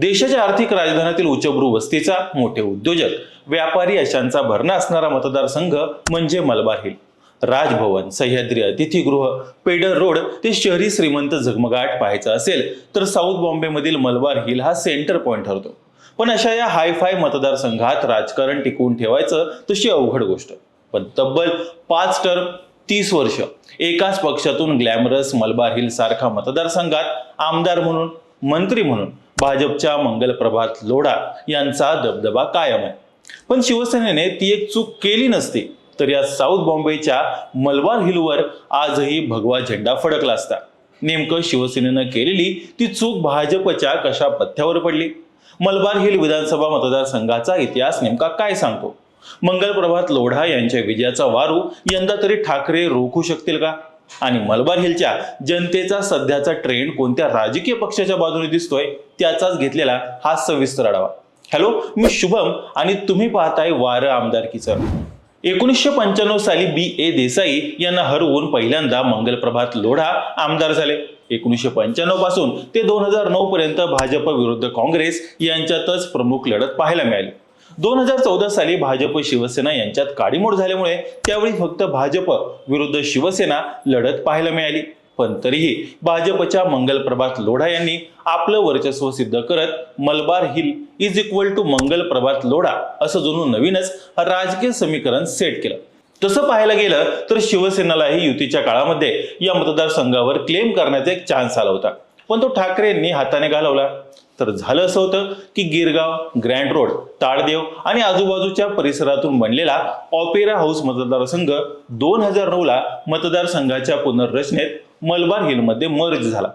देशाच्या आर्थिक राजधानीतील उच्चभ्रू वस्तीचा मोठे उद्योजक व्यापारी अशांचा भरणा असणारा मतदारसंघ म्हणजे मलबार हिल. राजभवन सह्याद्री अतिथीगृह पेडर रोड ते शहरी श्रीमंत झगमगाट पाहायचा असेल तर साऊथ बॉम्बेमधील मलबार हिल हा सेंटर पॉईंट ठरतो. पण अशा या हायफाय मतदारसंघात राजकारण टिकवून ठेवायचं तशी अवघड गोष्ट. पण तब्बल पाच टर्म तीस वर्ष एकाच पक्षातून ग्लॅमरस मलबार हिल सारखा मतदारसंघात आमदार म्हणून मंत्री म्हणून भाजपच्या मंगलप्रभात लोढा यांचा दबदबा कायम आहे. पण शिवसेनेने ती एक चूक केली नसती तर या साऊथ बॉम्बेच्या मलबार हिलवर आजही भगवा झेंडा फडकला असता. नेमकं शिवसेनेनं केलेली ती चूक भाजपच्या कशा पथ्यावर पडली? मलबार हिल विधानसभा मतदारसंघाचा इतिहास नेमका काय सांगतो? मंगलप्रभात लोढा यांच्या विजयाचा वारू यंदा तरी ठाकरे रोखू शकतील का? आणि मलबार हिलच्या जनतेचा सध्याचा ट्रेंड कोणत्या राजकीय पक्षाच्या बाजूने दिसतोय त्याचाच घेतलेला हा सविस्तर आढावा. हॅलो मी शुभम आणि तुम्ही पाहताय वार आमदारकीचं. एकोणीसशे पंच्याण्णव साली बी ए देसाई यांना हरवून पहिल्यांदा मंगलप्रभात लोढा आमदार झाले. एकोणीसशे पंच्याण्णवपासून ते दोन हजार नऊ पर्यंत भाजप विरुद्ध काँग्रेस यांच्यातच प्रमुख लढत पाहायला मिळाली. दोन हजार चौदा साली भाजप शिवसेना यांच्यात काडीमोड झाल्यामुळे त्यावेळी फक्त भाजप विरुद्ध शिवसेना लढत पाहायला मिळाली. पण तरीही भाजपच्या मंगलप्रभात लोढा यांनी आपलं वर्चस्व सिद्ध करत Malabar hill is equal to Mangal Prabhat Lodha असं जणू नवीनच राजकीय समीकरण सेट केलं. तसं पाहायला गेलं तर शिवसेनेलाही युतीच्या काळामध्ये या मतदारसंघावर क्लेम करण्याचा एक चान्स आला होता. पण तो ठाकरेंनी हाताने घालवला. तर झालं असं होतं की गिरगाव ग्रँड रोड ताळदेव आणि आजूबाजूच्या परिसरातून बनलेला ऑपेरा हाऊस मतदारसंघ दोन हजार नऊला मतदारसंघाच्या पुनर्रचनेत मलबार हिलमध्ये मर्ज झाला.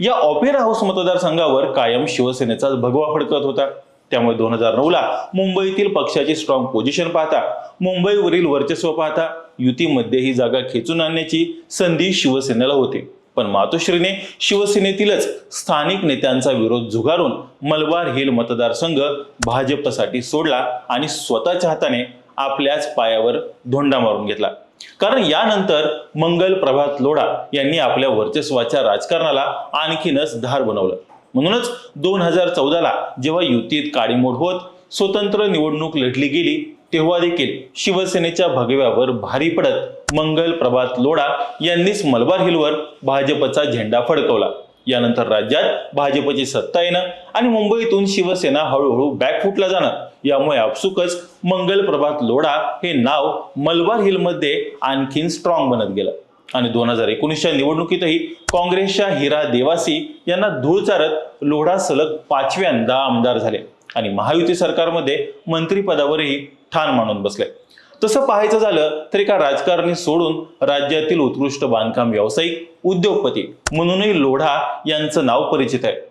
या ऑपेरा हाऊस मतदारसंघावर कायम शिवसेनेचाच भगवा फडकत होता. त्यामुळे दोन हजार नऊला मुंबईतील पक्षाची स्ट्रॉंग पोझिशन पाहता मुंबईवरील वर्चस्व पाहता युतीमध्ये ही जागा खेचून आणण्याची संधी शिवसेनेला होती. पण मातोश्रीने शिवसेनेतीलच स्थानिक नेत्यांचा विरोध झुगारून मलबार हिल मतदारसंघ भाजपसाठी सोडला आणि स्वतःच्या हाताने आपल्याच पायावर धोंडा मारून घेतला. कारण यानंतर मंगल प्रभात लोढा यांनी आपल्या वर्चस्वाच्या राजकारणाला आणखीनच धार बनवलं. म्हणूनच दोन हजार चौदाला जेव्हा युतीत काडीमोड होत स्वतंत्र निवडणूक लढली गेली तेव्हा देखील शिवसेनेच्या भगव्यावर भारी पडत मंगल प्रभात लोढा यांनीच मलबार हिलवर भाजपचा झेंडा फडकवला. यानंतर राज्यात भाजपची सत्ता येणं आणि मुंबईतून शिवसेना हळूहळू बॅकफुटला जाणं यामुळे आपसुकच मंगल प्रभात लोढा हे नाव मलबार हिलमध्ये आणखीन स्ट्रॉंग बनत गेलं. आणि दोन हजार एकोणीसच्या निवडणुकीतही काँग्रेसच्या हिरा देवासी यांना धूळ चारत लोढा सलग पाचव्यांदा आमदार झाले. आणि महायुती सरकारमध्ये मंत्रिपदावरही ठाण मानून बसले. तसं पाहायचं झालं तर एका राजकारणी सोडून राज्यातील उत्कृष्ट बांधकाम व्यावसायिक उद्योगपती म्हणूनही लोढा यांचं नाव परिचित आहे.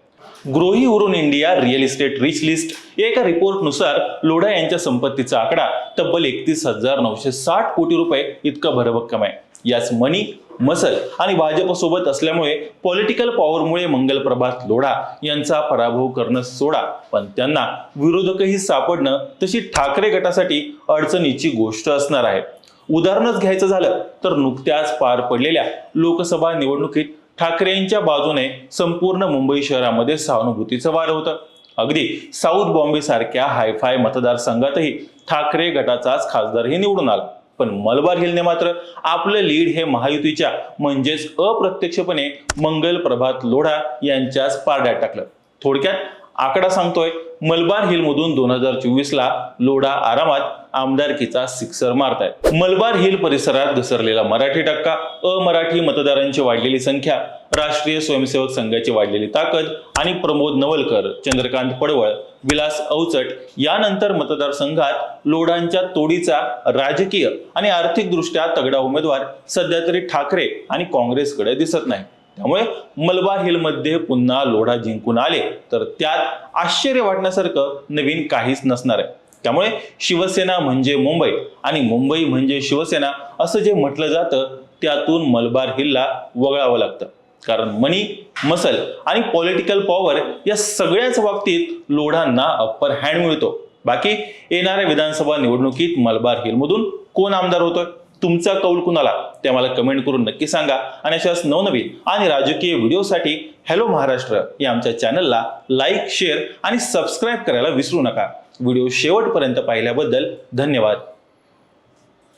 Grohe Hurun India real estate rich list या एका रिपोर्टनुसार लोढा यांच्या संपत्तीचा आकडा तब्बल एकतीस हजार नऊशे साठ कोटी रुपये इतका भरभक्कम आहे. याच मनी मसल आणि भाजपसोबत असल्यामुळे पॉलिटिकल पॉवरमुळे मंगल प्रभात लोढा यांचा पराभव करणं सोडा. पण त्यांना विरोधकही सापडणं तशी ठाकरे गटासाठी अडचणीची गोष्ट असणार आहे. उदाहरणच घ्यायचं झालं तर नुकत्याच पार पडलेल्या लोकसभा निवडणुकीत ठाकरेंच्या बाजूने संपूर्ण मुंबई शहरामध्ये सहानुभूतीचं वार होतं. अगदी साऊथ बॉम्बे सारख्या हायफाय मतदारसंघातही ठाकरे गटाचाच खासदारही निवडून आला. पण मलबार हिलने मात्र आपलं लीड हे महायुतीच्या म्हणजेच अप्रत्यक्षपणे मंगल प्रभात लोढा यांच्याच पारड्यात टाकलं. थोडक्यात आकडा सांगतोय मलबार हिल मधून दोन हजार चोवीस ला लोढा आरामात आमदारकीचा सिक्सर मारतायत. मलबार हिल परिसरात घसरलेला मराठी टक्का अमराठी मतदारांची वाढलेली संख्या राष्ट्रीय स्वयंसेवक संघाची वाढलेली ताकद आणि प्रमोद नवलकर चंद्रकांत पडवळ विलास अवचट यानंतर मतदारसंघात लोढांच्या तोडीचा राजकीय आणि आर्थिकदृष्ट्या तगडा उमेदवार सध्या तरी ठाकरे आणि काँग्रेसकडे दिसत नाही त्यामुळे मलबार हिलमध्ये पुन्हा लोढा जिंकून आले. तर त्यात आश्चर्य वाटण्यासारखं नवीन काहीच नसणार आहे. त्यामुळे शिवसेना म्हणजे मुंबई आणि मुंबई म्हणजे शिवसेना असं जे म्हटलं जातं त्यातून मलबार हिलला वगळावं लागतं. कारण मनी मसल आणि पॉलिटिकल पॉवर या सगळ्याच बाबतीत लोढांना अप्पर हँड मिळतो. बाकी येणाऱ्या विधानसभा निवडणुकीत मलबार हिलमधून कोण आमदार होतोय? तुमचा कौल कुणाला? ते मला कमेंट करून नक्की सांगा. आणि अशाच नवनवीन आणि राजकीय व्हिडिओसाठी हॅलो महाराष्ट्र या आमच्या चॅनलला लाईक शेअर आणि सबस्क्राईब करायला विसरू नका. व्हिडिओ शेवटपर्यंत पाहिल्याबद्दल धन्यवाद.